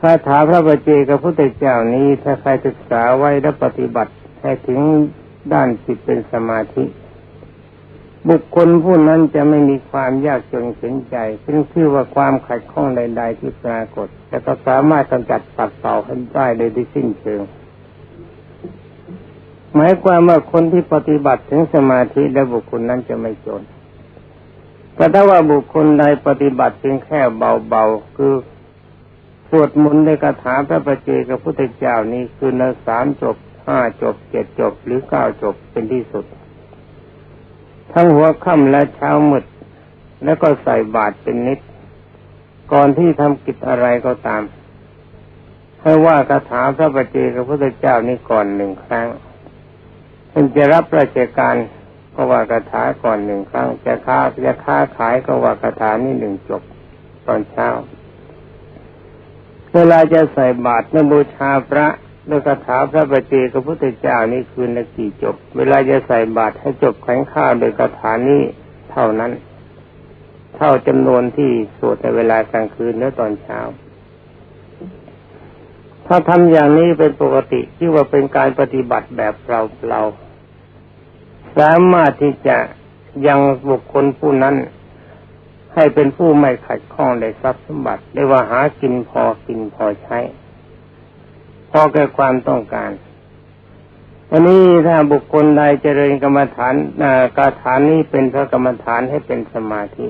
คาถาพระบเจกับพุทธเจ้านี้ถ้าใครศึกษาไว้และปฏิบัติให้ถึงด้านจิตเป็นสมาธิ บุคคลผู้นั้นจะไม่มีความยากจนเข็นใจซึ่งชื่อว่าความขัดข้องใด ๆ ที่ปรากฏแต่ก็สามารถกำจัดปัดเป่าให้ได้โดยที่สิ้นเชิงหมายความว่าคนที่ปฏิบัติถึงสมาธิและบุคคลนั้นจะไม่จนแต่ถ้าว่าบุคคลใดปฏิบัติเพียงแค่เบาๆคือ สวดมนต์ในคาถาพระประเจกับพุทธเจ้านี้คือในสามจบห้าจบเจ็ดจบหรือเก้าจบเป็นที่สุด ทั้งหัวค่ำและเช้ามืดแล้วก็ใส่บาตรเป็นนิด ก่อนที่ทำกิจอะไรก็ตาม ให้ว่าคาถาพระประเจกับพุทธเจ้านี้ก่อนหนึ่งครั้งถึงจะรับราชการก็ว่าคาถาก่อนหนึ่งครั้งจะค้าจะค้าขายก็ว่าคาถานี้หนึ่งจบตอนเช้า เวลาจะใส่บาตรในบูชาพระด้วยคาถาพระปฏิกับพุทธเจ้านี่คืนละกี่จบ เวลาจะใส่บาตรให้จบแข็งข้าวโดยคาถานี้เท่านั้น เท่าจำนวนที่สวดในเวลากลางคืนและตอนเช้า ถ้าทำอย่างนี้เป็นปกติที่ว่าเป็นการปฏิบัติแบบเราเราสามารถที่จะยังบุคคลผู้นั้น ให้เป็นผู้ไม่ขัดข้องในทรัพย์สมบัติเรียกว่าหากินพอกินพอใช้ พอแก่ความต้องการอันนี้ถ้าบุคคลใดเจริญกรรมฐานกาฐานนี้เป็นพระกรรมฐานให้เป็นสมาธิ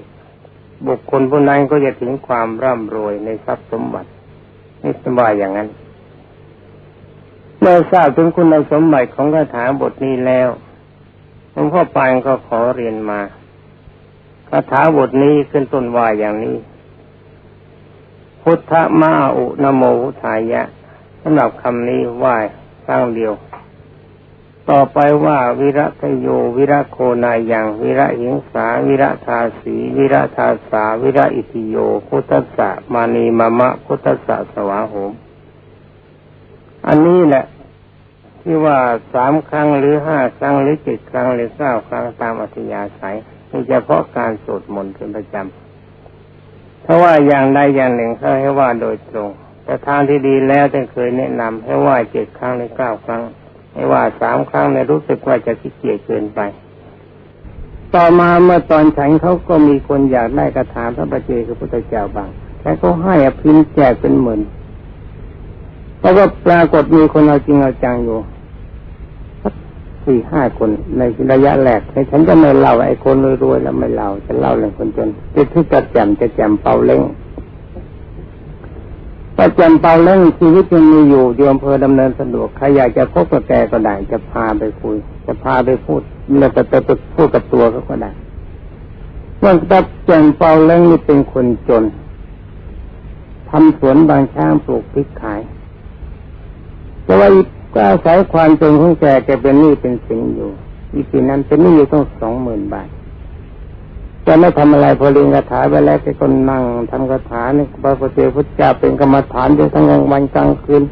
บุคคลผู้นั้นก็จะถึงความร่ำรวยในทรัพย์สมบัตินี่สบายอย่างนั้น เมื่อทราบถึงคุณสมบัติของคาถาบทนี้แล้วหลวงพ่อปานก็ขอเรียนมา คาถาบทนี้ขึ้นต้นว่าอย่างนี้ พุทธมาอุนโมพุทายะสำหรับคำนี้ว่าครั้งเดียว ต่อไปว่าวิระทโยวิระโคนายังวิระหิงสาวิระทาสีวิระทาสาวิระอิติโยพุทธะมานีมะมะพุทธะสวาโหม อันนี้แหละที่ว่าสามครั้งหรือห้าครั้งหรือเจ็ดครั้งหรือเก้าครั้งตามอัธยาศัย นี่เฉพาะการสวดมนต์เป็นประจำเพราะว่าอย่างใดอย่างหนึ่งเขาให้ว่าโดยตรง แต่ทางที่ดีแล้วท่านเคยแนะนำให้ว่าเจ็ดครั้งหรือเก้าครั้ง ให้ว่าสามครั้งในรู้สึกว่าจะขี้เกียจเกินไป ต่อมาเมื่อตอนฉันเขาก็มีคนอยากได้กระถางพระประเจกับพุทธเจ้าบางแต่เขาให้อภินแจกเป็นหมื่นเพราะว่าปรากฏมีคนเอาจริงเอาจังอยู่ สี่ห้าคนในระยะแรกในฉันจะไม่เล่าไอ้คนรวยๆแล้วไม่เล่าจะเล่าเรื่องคนจนจะที่จะแจมจะแจมเป่าเล้งประจำเป่าเล้งชีวิตยังมีอยู่อยู่อำเภอดำเนินสะดวกใครอยากจะพบกับแกก็ได้จะพาไปคุย จะพาไปพูดแล้วจะไปพูดกับตัวเขาก็ได้เมื่อตับแจมเป่าเล้งนี่เป็นคนจนทำสวนบางช้างปลูกพริกขายแต่ว่า ก็อาศัยความจนของแกแกเป็นหนี้เป็นสินอยู่อีปีนั้นเป็นหนี้อยู่ต้องสองหมื่นบาทแกไม่ทำอะไรพอเรียนคาถาไปแล้วแกก็นั่งทำคาถาเนี่ยพระพุทธพุทธเจ้าเป็นกรรมฐานจนทั้งวันกลางคืน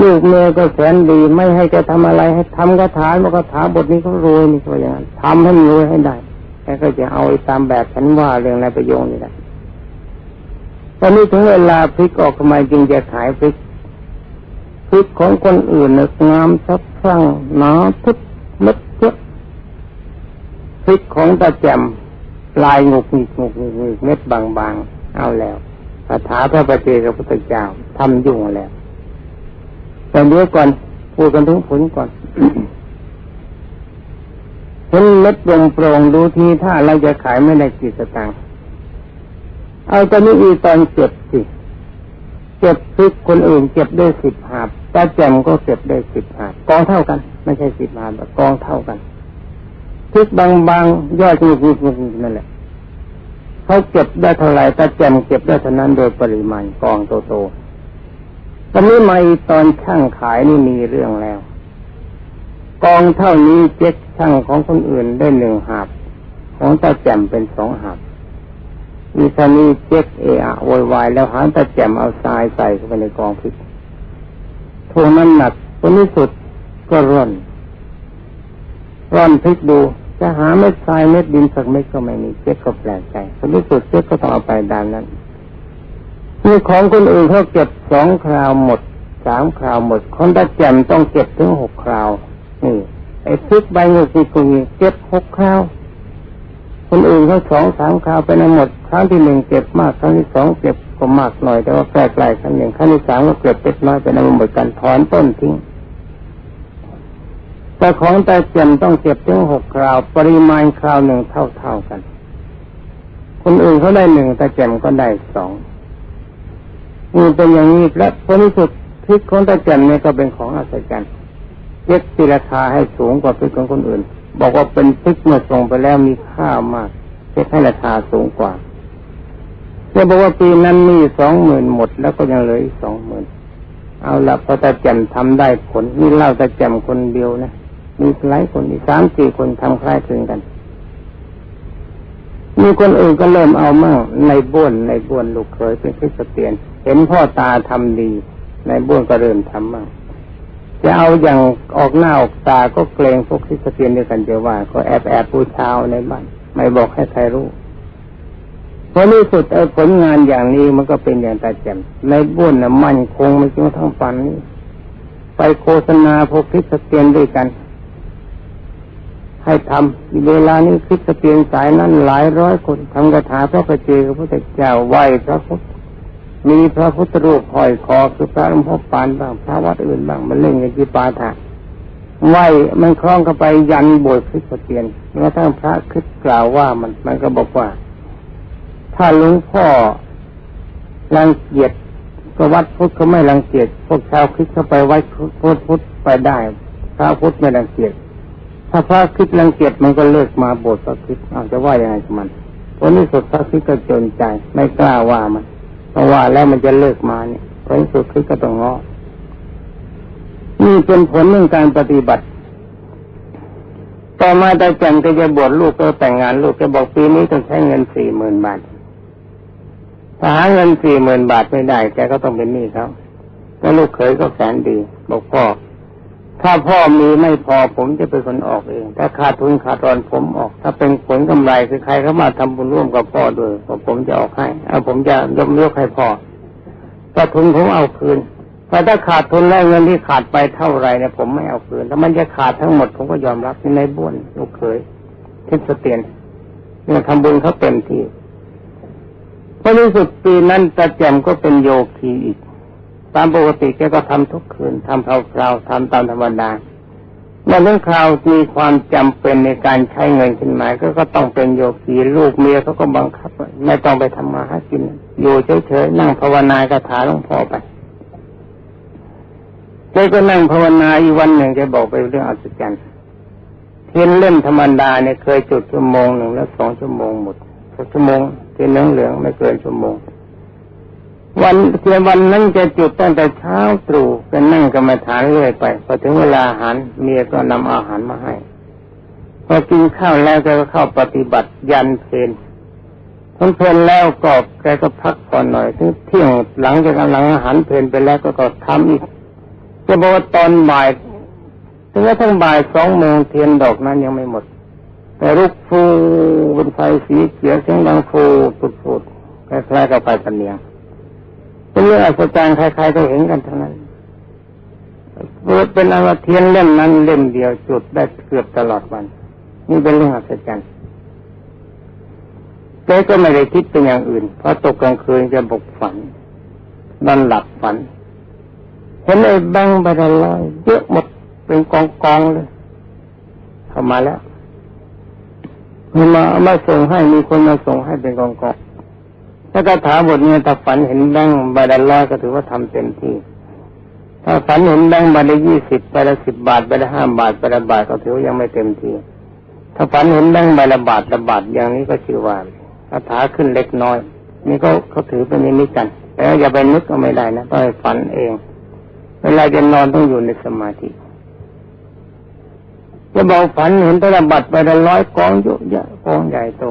ลูกเมียก็แสนดีไม่ให้แกทำอะไรให้ทำคาถาว่าคาถาบทนี้เขารวยนี่ก็อย่างนั้นทำให้รวยให้ได้แกก็จะเอาตามแบบฉันว่าเรื่องอะไรประโยชน์นี่แหละตอนนี้ถึงเวลาพลิกออกทำไมจึงจะขายพลิก พริกของคนอื่นนะงามสักครั้งหนาทุกเม็ดเยอะพริกของตาแจมลายงกงกงกงกเม็ดบางๆ เอาแล้วคาถาพระประเจกับพระเจ้าทำยุ่งแล้วแต่เดี๋ยวก่อนพูดกันถึงผลก่อนเห็นเม็ดโปร่งโปร่งดูทีถ้าเราจะขายไม่ได้กี่สตางค์เอาตอนนี้อีตอนเจ็บสิ เก็บพริกคนอื่นเก็บได้สิบหาบตาแจ่มก็เก็บได้สิบหาบกองเท่ากัน ไม่ใช่สิบหาบแต่กองเท่ากันพริกบางๆยอดงูงูงูนั่นแหละเขาเก็บได้เท่าไหร่ตาแจ่มเก็บได้เท่านั้นโดยปริมาณกองโตๆตอนนี้มาตอนช่างขายนี่มีเรื่องแล้ว กองเท่านี้เจ๊กช่างของคนอื่นได้หนึ่งหาบ ของตาแจ่มเป็นสองหาบ มีท่านี้เจ๊กเอะโวยวายแล้วหาตะแจมเอาทรายใส่เข้าไปในกองพริกทวงน้ำหนักผลที่สุดก็ร่อนร่อนพริกดู จะหาเม็ดทรายเม็ดดินสักเม็ดก็ไม่มีเจ๊กก็แปลกใจผลที่สุดเจ๊กก็ต้องเอาไปดานนั้นมีของคนอื่นเขาเก็บสองคราวหมดสามคราวหมดคนตาแจมต้องเก็บถึงหกคราวนี่ไอ้พริกใบเงสิกุยเก็บหกคราว คนอื่นเขาสองสามคราวไปนั้นหมดครั้งที่หนึ่งเก็บมากครั้งที่สองเก็บก็มากหน่อย แต่ว่าใกล้ๆครั้งหนึ่งครั้งที่สามก็เก็บเล็กน้อยไปนั้นหมดกันถอนต้นทิ้งแต่ของตาเจียมต้องเก็บถึงหกคราว ปริมาณคราวหนึ่งเท่าๆกัน คนอื่นเขาได้หนึ่งตาเจียมก็ได้สองนี่เป็นอย่างนี้และผลที่สุดพริกของตาเจียมเนี่ยก็เป็นของอัศจรรย์เย็บตีราคาให้สูงกว่าพริกของคนอื่น บอกว่าเป็นพริกเมื่อส่งไปแล้วมีค่ามากเช็คให้ราคาสูงกว่าจะบอกว่าปีนั้นมีสองหมื่นหมดแล้วก็ยังเหลืออีกสองหมื่นเอาละพอตาแจ่มทำได้ผลนี่เล่าตาแจ่มคนเดียวนะมีหลายคนอีกสามสี่คนทำคล้ายคลึงกัน มีคนอื่นก็เริ่มเอามั่งในบ้วนในบ้วนลูกเคยเป็นคริสเตียน เห็นพ่อตาทำดี ในบ้วนก็เริ่มทำมั่ง จะเอาอย่างออกหน้าออกตาก็เกรงพวกคริสเตียนด้วยกันจะว่า ก็แอบแอบปูชาวในบ้านไม่บอกให้ใครรู้พอที่สุดไอ้ผลงานอย่างนี้มันก็เป็นอย่างตาแจ่มในบ้วนน่ะมั่นคงไมันจนทั้งปันนี้ ไปโฆษณาพวกคริสเตียนด้วยกัน ให้ทำเวลานี้คริสเตียนสายนั้นหลายร้อยคนทำกระถาพระประเจกับพระพุทธเจ้าไหวพระพุทธ มีพระพุทธรูปห้อยคอคือพระหลวงพ่อปานบ้างพระวัดอื่นบ้างมันเล่นกันที่ปาถะไหวมันคล้องกันไปยันโบสถ์คริสเตียนแม้วทั้งพระคิดกล่าวว่ามันมันก็บอกว่า ถ้าหลวงพ่อรังเกียจก็วัดพุทธเขาไม่รังเกียจพวกชาวคริสเข้าไปวัดพุทธพุทธไปได้พระพุทธไม่รังเกียจถ้าพระคริสรังเกียจมันก็เลิกมาโบสถ์พระคริสอาจจะว่ายังไงกับมันผลที่สุดพระคริสก็จนใจไม่กล้าว่ามัน ราะว่าแล้วมันจะเลิกมาเนี่ยผลสุดคือก็ต้องงอนี่เป็นผลเรื่องการปฏิบัติ ต่อมาตาจันก็จะบวชลูกก็แต่งงานลูกก็บอกปีนี้ต้องใช้เงินสี่หมื่นบาทถ้าหาเงินสี่หมื่นบาทไม่ได้แกก็ต้องเป็นหนี้เขาแล้วลูกเขยก็แสนดี บอกพ่อ ถ้าพ่อมีไม่พอผมจะเป็นคนออกเอง ถ้าขาดทุนขาดรอนผมออก ถ้าเป็นผลกำไรคือใครเข้ามาทำบุญร่วมกับพ่อด้วยผมจะออกให้เอาผมจะยกยกให้พ่อถ้าทุนผมเอาคืนแต่ถ้าขาดทุนแล้วเงินที่ขาดไปเท่าไรเนี่ยผมไม่เอาคืนถ้ามันจะขาดทั้งหมดผมก็ยอมรับในบ้วนลูกเขยทิศเตียนเนี่ยทำบุญเขาเต็มที่พอที่สุดปีนั้นตาแจมก็เป็นโยคีอีก ตามปกติแกก็ทำทุกคืนทำคราวๆทำตามธรรมดาเมื่อเรื่องคราวมีความจำเป็นในการใช้เงินขึ้นมาก็ก็ต้องเป็นโยคีลูกเมียเขาก็บังคับ ไม่ต้องไปทำมาหากิน อยู่เฉยๆนั่งภาวนาคาถาหลวงพ่อไปแกก็นั่งภาวนาอีกวันหนึ่งแกบอกไปเรื่องอัศจรรย์เทียนเล่มธรรมดาเนี่ยเคยจุดชั่วโมงหนึ่งแล้วสองชั่วโมงหมดสักชั่วโมงเทียนเหลืองๆไม่เกินชั่วโมง วันเทียวันนั้นจะจุดตั้งแต่เช้าตรู่ก็นั่งกรรมฐานเรื่อยไปพอถึงเวลาอาหารเมียก็นำอาหารมาให้พอกินข้าวแล้วแกก็เข้าปฏิบัติยันเพลนทนเพลนแล้วก็แกก็พักผ่อนหน่อยถึงเที่ยงหลังจากหลังอาหารเพลนไปแล้วก็ก็ทำอีกจะบอกว่าตอนบ่ายถึงแม้ทั้งบ่ายสองโมงเทียนดอกนั้นยังไม่หมด แต่ลุกฟูเป็นไฟสีเขียวเสียงดังฟูสุดๆคล้ายๆกับไฟปันเนียง เป็นเรื่องอัศจรรย์ใครๆก็เห็นกันทั้งนั้นเป็นอวเทียนเล่มนั้นเล่มเดียวจุดได้เกือบตลอดวัน นี่เป็นเรื่องอัศจรรย์แต่ก็ไม่ได้คิดเป็นอย่างอื่นเพราะตกกลางคืนจะบกฝันนอนหลับฝันเห็นไอ้แบงค์ใบละร้อยเยอะหมดเป็นกองกองเลยเข้ามาแล้วมีมามาส่งให้มีคนมาส่งให้เป็นกองกอง ถ้าคาถาบทนี้ถ้าฝันเห็นแบงค์ใบละร้อยก็ถือว่าทำเต็มที่ ถ้าฝันเห็นแบงค์ใบละยี่สิบใบละสิบบาทใบละห้าบาทใบละบาทก็ถือว่ายังไม่เต็มที่ ถ้าฝันเห็นแบงค์ใบละบาทละบาทอย่างนี้ก็ชื่อว่าคาถาขึ้นเล็กน้อย นี่ก็เขาถือเป็นนิมิตกันแต่อย่าไปนึกก็ไม่ได้นะต้องฝันเอง เวลาจะนอนต้องอยู่ในสมาธิจะบอกฝันเห็นตระบัดไปละร้อยกองเยอะแยะกองใหญ่โต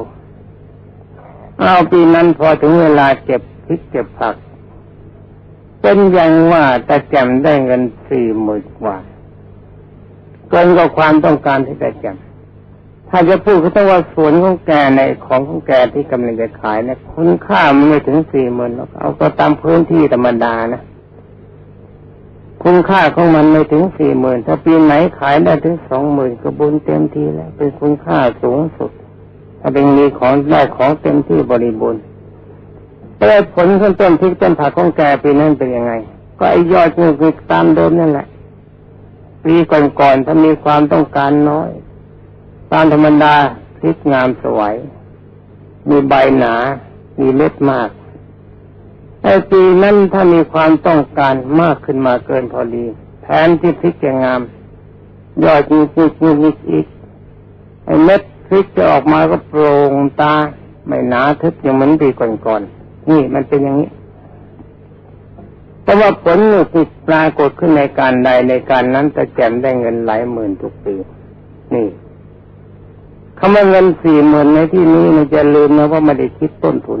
เอาปีนั้นพอถึงเวลาเก็บพริกเก็บผัก เป็นอย่างว่าต่แจมได้เงินสี่หมื่นกว่าเกินกว่าความต้องการที่ต่แจมถ้าจะพูดก็ต้องว่าสวนของแกในของของแกที่กำลังจะขายเนี่ยคุณค่ามันไม่ถึงสี่หมื่นหรอกเอาก็ตามพื้นที่ธรรมดานะคุณค่าของมันไม่ถึงสี่หมื่นถ้าปีไหนขายได้ถึงสองหมื่นก็บุญเต็มทีแล้ว เป็นคุณค่าสูงสุด ถ้าเป็นมีของได้ของเต็มที่บริบูรณ์แต่ผลของต้นพริกต้นผักของแกปีนั้นเป็นยังไง ก็ไอ้ยอดเงินคือตามเดิมนั่นแหละปีก่อนๆถ้ามีความต้องการน้อย ตามธรรมดาพริกงามสวยมีใบหนา มีเม็ดมากไอ้ปีนั้นถ้ามีความต้องการมากขึ้นมาเกินพอดีแทนที่พริกจะงามยอดมีมีมีมีอีกไอ้เม็ด พริกจะออกมาก็โปร่งตา ไม่หนาทึบอย่างเหมือนปีก่อนๆนี่มันเป็นอย่างนี้ แต่ว่าผลที่ปรากฏขึ้นในการใดในการนั้นแต่แจมได้เงินหลายหมื่นทุกปี นี่คำว่าเงินสี่หมื่นในที่นี้มันจะลืมนะว่าไม่ได้คิดต้นทุน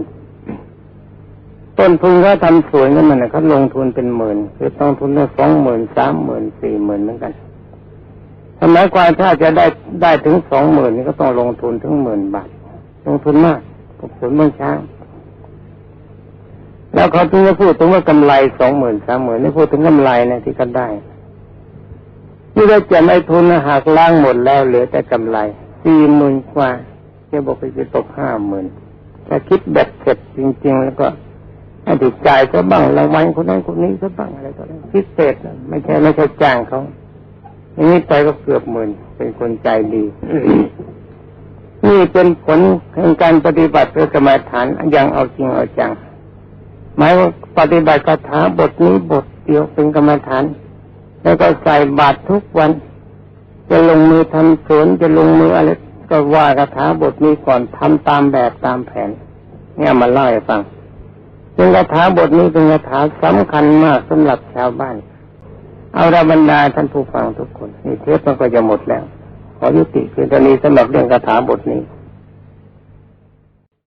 ต้นทุนเขาทำสวนกันมันนะเขาลงทุนเป็นหมื่นคือต้องทุนตั้งสองหมื่นสามหมื่นสี่หมื่นเหมือนกัน ทำไมความถ้าจะได้ได้ถึงสองหมื่นนี่ก็ต้องลงทุนถึงหมื่นบาท ลงทุนมากผลเมืองช้าง แล้วเขาถึงจะพูดถึงว่ากำไรสองหมื่นสามหมื่นนี่พูดถึงกำไรนะที่เขาได้ที่ได้จะไม่ทุนหากล้างหมดแล้วเหลือแต่กำไรสี่หมื่นกว่าจะบอกไปจะตกห้าหมื่นถ้าคิดแบบเสร็จจริง ๆ แล้วก็ให้ถูกจ่ายซะบ้างรางวัลคนนั้นคนนี้ซะบ้างอะไรก็ได้พิเศษนะไม่ใช่ไม่ใช่จ้างเขา นี้ไปก็เกือบหมื่นเป็นคนใจดีนี่เป็นผลแห่งการปฏิบัติเพื่อกรรมฐานอย่างเอาจริงเอาจังหมายว่าปฏิบัติคาถาบทนี้บทเดียวเป็นกรรมฐาน แล้วก็ใส่บาตรทุกวัน จะลงมือทำสวนจะลงมืออะไรก็ว่าคาถาบทนี้ก่อนทำตามแบบตามแผน เนี่ยมาเล่าให้ฟังเป็นคาถาบทนี้เป็นคาถาสำคัญมากสำหรับชาวบ้าน เอาระบรรดาท่านผู้ฟังทุกคน นี่เทปมันก็จะหมดแล้ว ขอยุติเพียงเท่านี้สำหรับเรื่องคาถาบทนี้